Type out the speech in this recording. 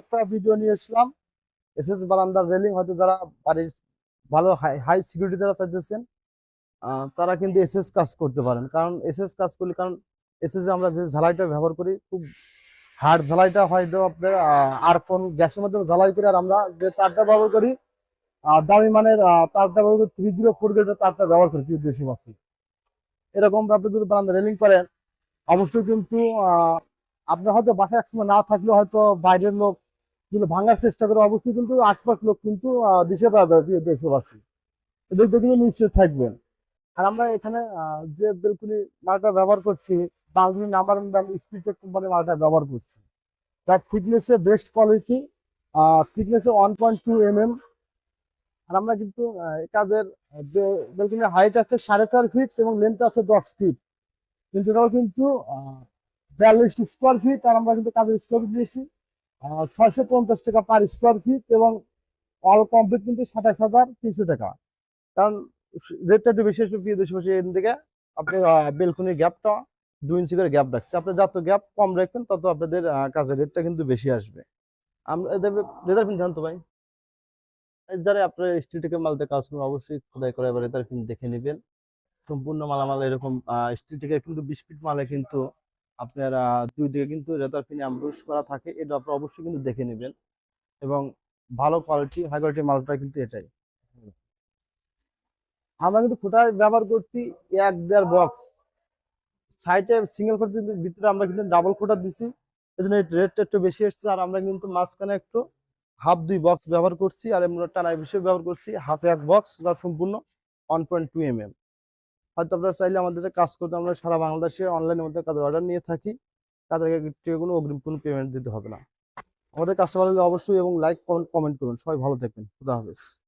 একটা ভিডিও এসলাম। এসএস বারান্দার রেলিং, হয়তো যারা বাড়ির ভালো হাই হাই তারা কিন্তু এসএস কাজ করতে পারেন। কারণ এসএস কাজ করলে, কারণ এসএস আমরা যে ঝালাইটা ব্যবহার করি, খুব হার্ড ঝালাইটা হয়তো আপনার আর কোন গ্যাসের মাধ্যমে ঝালাই করে আর আমরা যে তারটা ব্যবহার করি দামি মানের তারটা ব্যবহার করি থ্রি জিরো ফোর গ্রেডের তারটা ব্যবহার করি, প্রিয় দেশবাসী। এরকম আপনি যদি বারান্দা রেলিং করেন, অবশ্যই কিন্তু আপনার হয়তো বাসায় একসময় না থাকলেও হয়তো বাইরের লোক কিন্তু ভাঙার চেষ্টা করে অবশ্যই কিন্তু আশপাশ লোক কিন্তু দিশে দেশবাসী এদের কিন্তু নিশ্চিত থাকবেন। আর আমরা এখানে যে বেলকুনি মালটা ব্যবহার করছি বালকুনি নাম্বার স্পিডটেক কোম্পানির মালটা ব্যবহার করছি। তার থিকনেসে best quality থিকনেসে one point two M M আর আমরা কিন্তু কাজের বেলকুনির হাইট আছে সাড়ে চার ফিট এবং লেন্থ আছে দশ ফিট কিন্তু এটাও কিন্তু বিয়াল্লিশ স্কোয়ার ফিট আর আমরা কিন্তু কাজের স্কোয়ার ফিট দিয়েছি ছয়শো পঞ্চাশ টাকা পার স্কোয়ার ফিট এবং অল কমপ্লিট কিন্তু সাতাশ হাজার তিনশো টাকা। কারণ রেটটা একটু বেশি আসবে প্রিয় দেশবাসী এখান থেকে আপনি বেলকুনির গ্যাপটা দুই ইঞ্চি করে গ্যাপ রাখছে। আপনি যত গ্যাপ কম রাখবেন, তত আপনাদের কাজের রেটটা কিন্তু বেশি আসবে। আমরা রেজার পিন জানতো ভাই? যারা আপনার স্ট্রিটের মালতে কাজ করবেন অবশ্যই খোদাই করে এবার রেজার পিন দেখে নেবেন। সম্পূর্ণ মালামাল এরকম স্ট্রিটের কিন্তু বিশ ফিট মালে কিন্তু আপনার দুই দিকে কিন্তু রেজার পিনে অ্যাম্বুশ করা থাকে এটা আপনারা অবশ্যই কিন্তু দেখে নেবেন। এবং ভালো কোয়ালিটি হাই কোয়ালিটি মালটা কিন্তু এটাই। আমরা কিন্তু কোথায় ব্যবহার করছি? এক দেড় বক্স সাইডে সিঙ্গেল কোটার ভিতরে আমরা কিন্তু ডাবল কোটার দিছি। এই জন্য রেটটা একটু বেশি এসছে আর আমরা কিন্তু মাঝখানে একটু হাফ দুই বক্স ব্যবহার করছি আর এমনি টানায় বেশি ব্যবহার করছি। হাফ এক বক্স যার সম্পূর্ণ one point two M M হয়তো আপনারা চাইলে আমাদের কাজ করতে আমরা সারা বাংলাদেশে অনলাইনের মধ্যে কাজের অর্ডার নিয়ে থাকি, তাদেরকে কোনো অগ্রিম কোনো পেমেন্ট দিতে হবে না। আমাদের কাস্টমার হলে অবশ্যই এবং লাইক কমেন্ট কমেন্ট করুন। সবাই ভালো থাকবেন। খুদা হাফেজ।